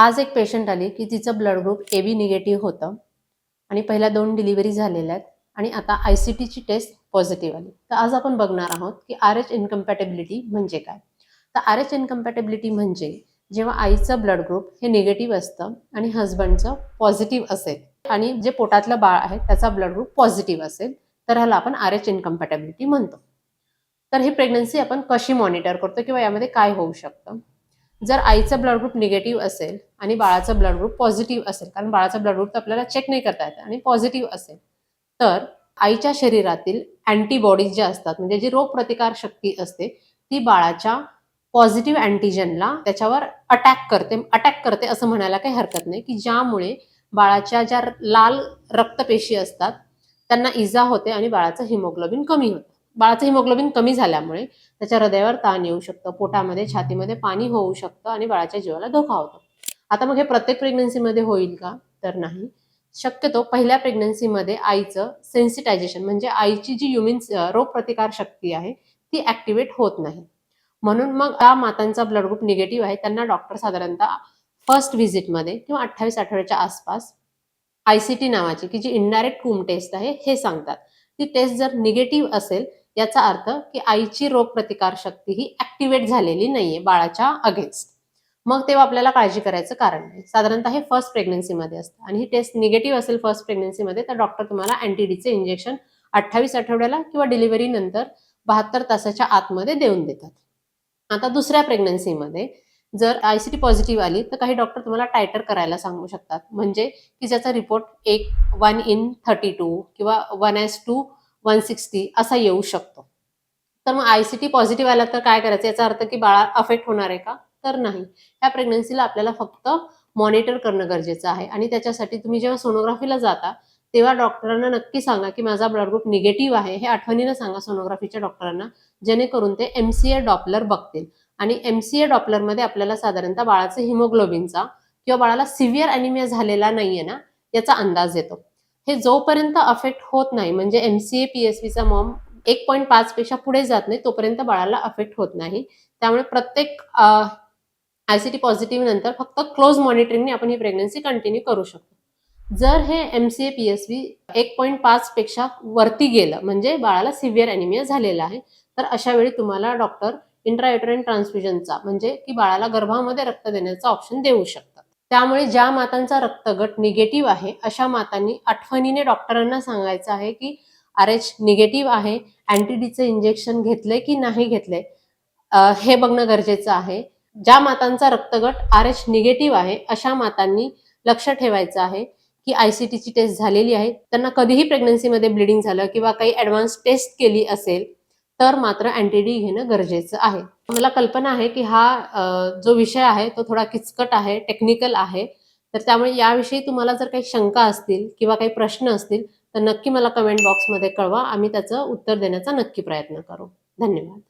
आज एक पेशंट आली की तिचं blood group A B negative होतं आणि पहिल्या दोन डिलिव्हरी झालेल्या आहेत आणि आता आय सी टीची टेस्ट पॉझिटिव्ह आली. तर आज आपण बघणार आहोत की आर एच इनकम्पॅटेबिलिटी म्हणजे काय? तर आर एच इनकम्पॅटेबिलिटी म्हणजे जेव्हा आईचं ब्लड ग्रुप हे निगेटिव्ह असतं आणि हजबंडचं पॉझिटिव्ह असेल आणि जे पोटातलं बाळ आहे त्याचा ब्लड ग्रुप पॉझिटिव्ह असेल तर ह्याला आपण आर एच इनकम्पॅटेबिलिटी म्हणतो. तर ही प्रेग्नन्सी आपण कशी मॉनिटर करतो किंवा यामध्ये काय होऊ शकतं? जर आईचं ब्लड ग्रुप निगेटिव्ह असेल आणि बाळाचं ब्लड ग्रुप पॉझिटिव्ह असेल कारण बाळाचा ब्लड ग्रुप तर आपल्याला चेक नाही करता येत आणि पॉझिटिव्ह असेल तर आईच्या शरीरातील अँटीबॉडीज ज्या असतात म्हणजे जी रोगप्रतिकार शक्ती असते ती बाळाच्या पॉझिटिव्ह अँटीजनला त्याच्यावर अटॅक करते अटॅक करते असं म्हणायला काही हरकत नाही की ज्यामुळे बाळाच्या ज्या लाल रक्तपेशी असतात त्यांना इजा होते आणि बाळाचं हिमोग्लोबिन कमी होतं. बाळाचं हिमोग्लोबिन कमी झाल्यामुळे त्याच्या हृदयावर ताण येऊ शकतं पोटामध्ये छातीमध्ये पाणी होऊ शकतं आणि बाळाच्या जीवाला धोका होतो. आता मग हे प्रत्येक प्रेग्नन्सीमध्ये होईल का? तर नाही. शक्यतो पहिल्या प्रेग्नन्सीमध्ये आईचं सेन्सिटायझेशन म्हणजे आईची जी युमिन रोगप्रतिकार शक्ती आहे ती ऍक्टिव्हेट होत नाही. म्हणून मग त्या मातांचा ब्लड ग्रुप निगेटिव्ह आहे त्यांना डॉक्टर साधारणतः फर्स्ट व्हिजिटमध्ये किंवा अठ्ठावीस आठवड्याच्या आसपास आय सी टी नावाची की जी इनडायरेक्ट कुम टेस्ट आहे हे सांगतात. ती टेस्ट जर निगेटिव्ह असेल याचा अर्थ की आईची रोगप्रतिकार शक्ती ही ऍक्टिव्हेट झालेली नाहीये बाळाच्या अगेन्स्ट मग तेव्हा आपल्याला काळजी करायचं कारण नाही. साधारणतः हे फर्स्ट प्रेग्नन्सीमध्ये असतं. आणि ही टेस्ट निगेटिव्ह असेल फर्स्ट प्रेग्नन्सीमध्ये तर डॉक्टर तुम्हाला अँटीडीचे इंजेक्शन अठ्ठावीस आठवड्याला किंवा डिलिव्हरी नंतर बहात्तर तासाच्या आतमध्ये देऊन देतात. आता दुसऱ्या प्रेग्नन्सीमध्ये जर आय सी टी पॉझिटिव्ह आली तर काही डॉक्टर तुम्हाला टायटर करायला सांगू शकतात. म्हणजे की ज्याचा रिपोर्ट एक वन इन थर्टी टू किंवा one is to one sixty असा येऊ शकतो. तर मग आय सी टी पॉझिटिव्ह आला तर काय करायचं? याचा अर्थ की बाळा अफेक्ट होणार आहे का? तर नाही. या प्रेग्नन्सीला आपल्याला फक्त मॉनिटर करणं गरजेचं आहे. आणि त्याच्यासाठी तुम्ही जेव्हा सोनोग्राफीला जाता तेव्हा डॉक्टरांना नक्की सांगा की माझा ब्लड ग्रुप निगेटिव्ह आहे. हे आठवणीनं सांगा सोनोग्राफीच्या डॉक्टरांना जेणेकरून ते एम सी ए डॉपलर बघतील. आणि एम सी ए डॉपलरमध्ये आपल्याला साधारणतः बाळाचं हिमोग्लोबिनचा किंवा बाळाला सिव्हिअर अॅनिमिया झालेला नाहीये ना याचा अंदाज येतो. हे जोपर्यंत अफेक्ट होत नाही म्हणजे M C A P S व्हीचा MoM एक पॉईंट पाच पेक्षा पुढे जात नाही तोपर्यंत बाळाला अफेक्ट होत नाही. त्यामुळे प्रत्येक आय सी टी पॉझिटिव्ह नंतर फक्त क्लोज मॉनिटरिंगने आपण ही प्रेग्नन्सी कंटिन्यू करू शकतो. जर हे M C A P S V एक पॉईंट पाच पेक्षा वरती गेलं म्हणजे बाळाला सिव्हिअर अॅनिमिया झालेला आहे तर अशा वेळी तुम्हाला डॉक्टर इंट्रायुटरेन ट्रान्सफ्युजनचा म्हणजे की बाळाला गर्भामध्ये रक्त देण्याचा ऑप्शन देऊ शकतो. त्यामुळे ज्या मातांचा रक्तगट निगेटिव्ह आहे अशा मातांनी आठवणीने डॉक्टरांना सांगायचं आहे की आर एच निगेटिव्ह आहे अँटीडीचं इंजेक्शन घेतलंय की नाही घेतलंय? हे बघणं गरजेचं आहे. ज्या मातांचा रक्तगट आर एच निगेटिव्ह आहे अशा मातांनी लक्ष ठेवायचं आहे की आय सी टीची टेस्ट झालेली आहे. त्यांना कधीही प्रेग्नन्सीमध्ये ब्लिडिंग झालं किंवा काही ॲडव्हान्स टेस्ट केली असेल तर मात्र अँटीडी घेणं गरजेचं आहे. मला कल्पना आहे की हा जो विषय आहे तो थोडा किचकट आहे टेक्निकल आहे. तर त्यामुळे याविषयी तुम्हाला जर काही शंका असतील किंवा काही प्रश्न असतील तर नक्की मला कमेंट बॉक्समध्ये कळवा. आम्ही त्याचं उत्तर देण्याचा नक्की प्रयत्न करू. धन्यवाद.